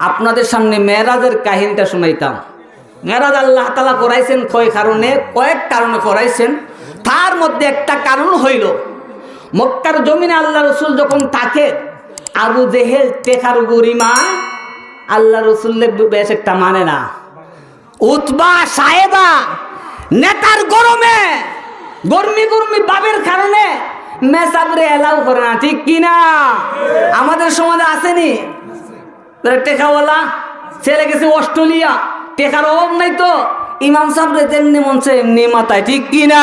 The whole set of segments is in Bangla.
আপনাদের সামনে মেয়েরাজের কাহিনীটা শুনাইতাম। মেয়েরাজ আল্লাহ তালা করাইছেন কয় কারণে, কয়েক কারণে করাইছেন তার মধ্যে একটা কারণ হইল, মক্কার জমিনে আল্লাহ রসুল যখন থাকে, আবু জেহেল টেকার গরিমা, আল্লাহ রসুল্লের বেশ একটা মানে না। উতবা সাহেবা, নেতার গরমে, গরমি গরমি বাবের কারণে মেসাবরে এলাও করে না, ঠিক কিনা? আমাদের সমাজে আসেনি? টেকাওয়ালা ছেলে গেছে অস্ট্রেলিয়া, টেকার অভাব নাই তো। ইমাম সাহেব তেমনি মনছে এমনি মাথায়, ঠিক কিনা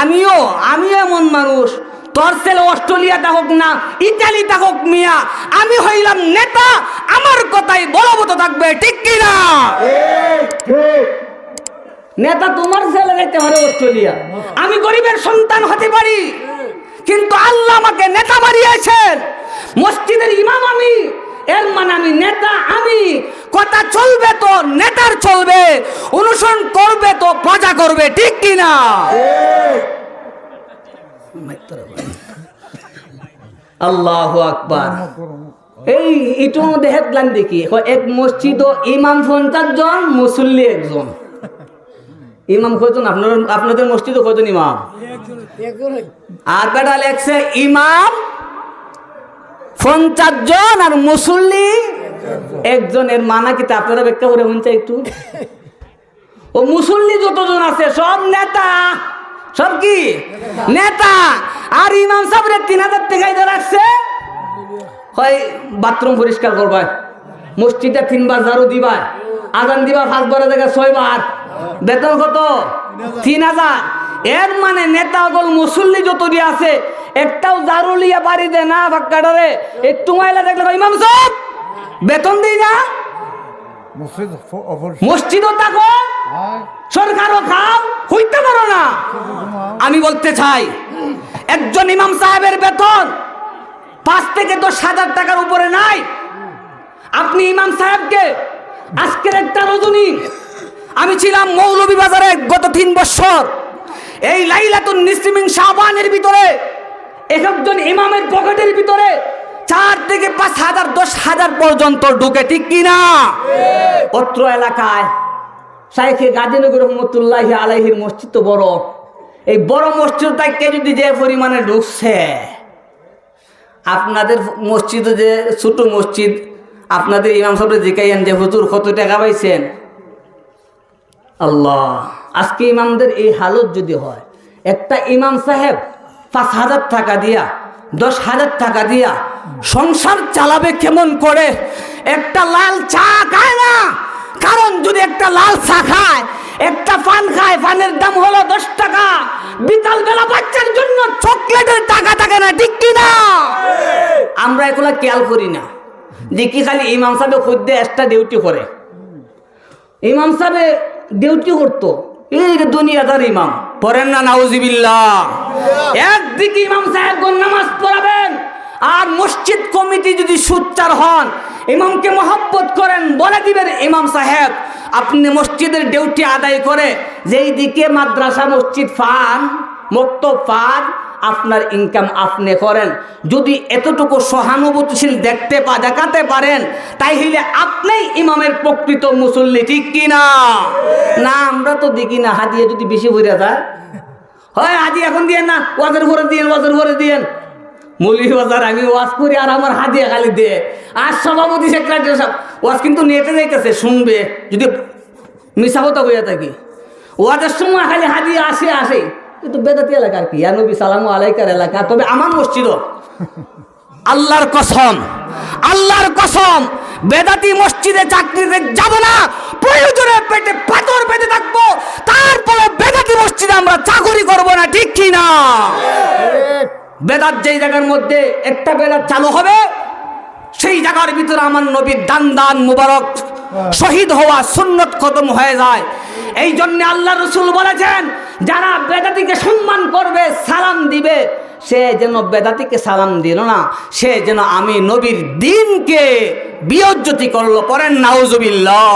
আমিও আমিও এমন মানুষ। তোর ছেলে অস্ট্রেলিয়া থাকুক না ইটালি থাকুক মিয়া, আমি হইলাম নেতা, আমার কথাই বলবত থাকবে, ঠিক কিনা নেতা তোমার ছেলে যাইতে পারে অস্ট্রেলিয়া। আমি গরিবের সন্তান হতে পারি, কিন্তু আল্লাহ আমাকে নেতা বানিয়েছেন। এর মানে আমি নেতা আমি। কথা চলবে তো নেতার চলবে। অনুসরণ করবে তো প্রজা করবে ঠিক কিনা? আল্লাহ আকবার। এই এটার মধ্যে হেডলাইন দেখি। এক মসজিদ ও ইমাম পঞ্চাশ জন মুসল্লি একজন। ইমাম কজন আপনার আপনাদের মসজিদও কজন ইমাম? আর বেটা লেখছে ইমাম পঞ্চাশ জন আর মুসল্লি একজনের মানা কি আপনারা ব্যাখ্যা করে শুনছে একটু। ও মুসল্লি যতজন আছে, সব নেতা। সব কি? নেতা। আর ইমাম সাহেবের তিন হাজার দিয়ে রাখছে। হয় বাথরুম পরিষ্কার করবা? মসজিদটা তিনবার ঝাড়ু দিবা? আজান দিবা পাঁচবারের জায়গায় ছয়বার বেতন কত? তিন হাজার। এর মানে নেতা গল মুসল্লি যত আছে একটাও জারুলিয়া লিয়া বাড়ি দে না ফাক্কাটারে একটু ময়লা দেখলে ইমাম সাহেব বেতন দিই না? মসজিদ মসজিদও থাকো সরকারও খাও হইতে পারো না। আমি বলতে চাই একজন ইমাম সাহেবের বেতন পাঁচ থেকে দশ হাজার টাকার উপরে নাই। আপনি ইমাম সাহেবকে আজকের একটা রজনী আমি ছিলাম মৌলভীবাজারে গত তিন বছর। এই লাইলাতুন নিসমিন শাহবানের ভিতরে একজন ইমামের পকেটের ভিতরে চার থেকে পাঁচ হাজার, দশ হাজার পর্যন্ত ঢুকে, ঠিক কিনা? অত্র এলাকায় শাইখে গাজীনগর রহমতুল্লাহ আলাইহির মসজিদ তো বড়। এই বড় মসজিদটাকে যদি যে পরিমাণে ঢুকছে, আপনাদের মসজিদে যে ছোট মসজিদ, আপনাদের ইমাম সাহেব জিকাইয়েন যে হুজুর কত টাকা পাইছেন? আল্লাহ, আজকে ইমামদের এই হালত যদি হয়, একটা ইমাম সাহেব পাঁচ হাজার টাকা দিয়া, দশ হাজার টাকা দিয়া সংসার চালাবে কেমন করে? একটা লাল চা খায় না? কারণ যদি একটা লাল চা খায়, একটা পান খায়, পানের দাম হলো দশ টাকা। বিকাল বেলা বাচ্চার জন্য চকলেটের টাকা থাকে না, ঠিক কিনা? আমরা এগুলা খেয়াল করি না। দেখি খালি ইমাম সাহেব খুদ্দে একটা ডিউটি করে। ইমাম সাহেব ডিউটি করতো। এই দুনিয়াদার ইমাম, পড়েন না নাউজিবিল্লাহ। একদিকে ইমাম সাহেব নামাজ পড়াবেন আর মসজিদ কমিটি যদি সুচ্চার হন, ইমামকে মহব্বত করেন, বলে দিবেন, ইমাম সাহেব, আপনি মসজিদের ডিউটি আদায় করে যেই দিকে মাদ্রাসা মসজিদ ফান, মুক্ত ফান, আপনার ইনকাম আপনি করেন। যদি এতটুকু সহানুভূতিশীল দেখতে পা, দেখাতে পারেন তাই হইলে আপনি ইমামের প্রকৃত মুসল্লি ঠিক কিনা? না, আমরা তো দেখি না হাদিয়ে যদি বেশি ভরে যায়। হয় হাদি এখন দিয়ে না, ওয়াজের ভরে দিয়েন ওয়াজের ভরে দিয়েন মৌলী বাজার আমি ওয়াজ করি আর আমার হাদিয়া খালি দে। আর সভাপতি সেক্রেটারি সব ওয়াজ কিন্তু নেটে যাইতেছে, শুনবে, যদি মিশা হতো হইয়া থাকি। ওয়াজের সময় খালি হাদিয়া আসে আসে। কিন্তু বেদাতি এলাকা আর কি? ইয়া নবী, সালামু আলাইকার এলাকা। তবে আমার মসজিদও। আল্লাহর কসম আল্লাহর কসম, বেদাতি মসজিদে চাকরিতে যাব না, প্রয়োজনে পেটে পাথর পেতে থাকব, তারপরে আমরা চাকরি করব না ঠিক কি না? বেদাত যেই জায়গার মধ্যে একটা বেদাত চালু হবে সেই জায়গার ভিতরে আমার নবীর দান দান মুবারক শহীদ হওয়া সুন্নত খতম হয়ে যায়। এই জন্য আল্লাহ রসুল বলেছেন যারা বেদাতিকে সম্মান করবে সালাম দিবে সে যেন বেদাতিকে সালাম দিল না সে যেন আমি নবীর দিনকে বিয়জ্জতি করল পরেন নাউজুবিল্লাহ।